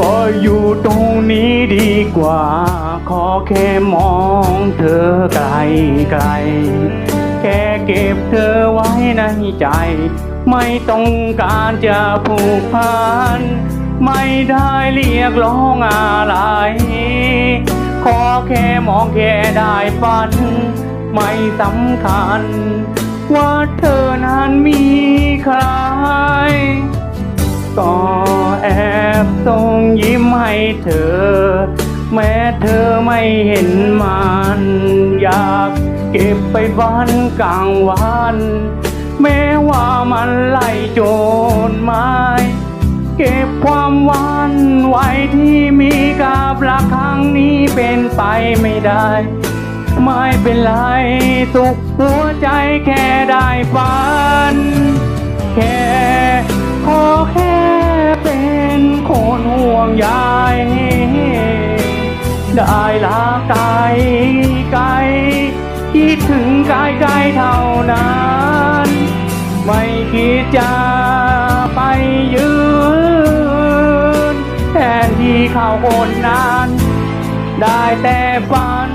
ก็อยู่ตรงนี้ดีกว่า ขอแค่มองเธอไกลไกล แค่เก็บเธอไว้ในใจ ไม่ต้องการจะผูกพัน ไม่ได้เรียกร้องอะไร ขอแค่มองแค่ได้ฝัน ไม่สำคัญ ว่าเธอนั้นมีใคร บส่งยิ้มให้เธอ แม้เธอไม่เห็นมันอยากเก็บไปฝันกลางวัน แม้ว่ามันไล่โจรไม้เก็บความหวานไว้ที่มีกับรักครั้งนี้เป็นไปไม่ได้ ไม่เป็นไรสุขหัวใจแค่ได้ฝันแค่ คนห่วงใยได้ละไกลไกลคิดถึงไกลไกลเท่านั้น ไม่คิดจะไปยืนแทนที่เขาคนนั้น ได้แต่ฝัน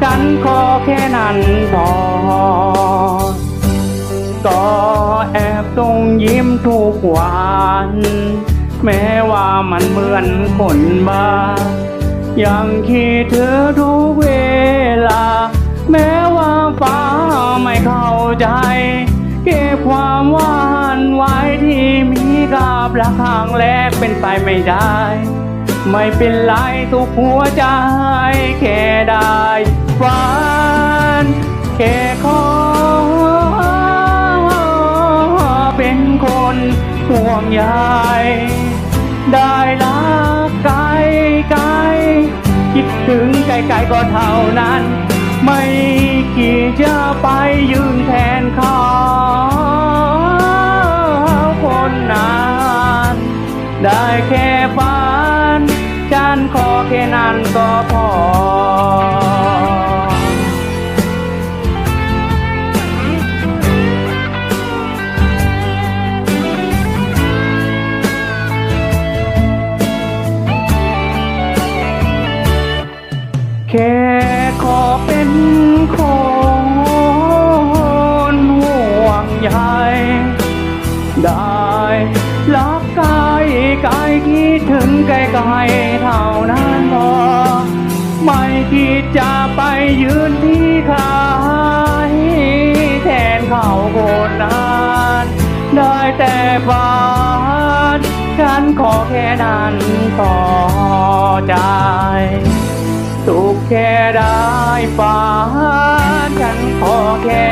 ฉันขอแค่นั้นพอก็แอบต้องยิ้มทุกวัน แม้ว่ามันเหมือนคนบ้ายังคิดเธอทุกเวลา แม้ว่าฟ้าไม่เข้าใจ เก็บความหวานไว้ที่มีกับรักครั้งแรกเป็นไปไม่ได้ ไม่เป็นไรทุกหัวใจ แค่ได้ฝันแค่ขอ วงใยได้รักไกลไกลคิดถึงไกลไกลก็เท่านั้น ไม่คิดจะไปยืนแทนเขาคนนั้นได้แค่ฝัน ฉันขอแค่นั้นก็พอ แค่ขอเป็นคนห่วงใยได้รักกายกายคิดถึงไกลๆเท่านั้นพอไม่คิดจะไปยืนที่ใครแทนเขาคนนั้นได้แต่ฝันฉันขอแค่นั้นพอใจ แค่ได้ฝันฉันขอแค่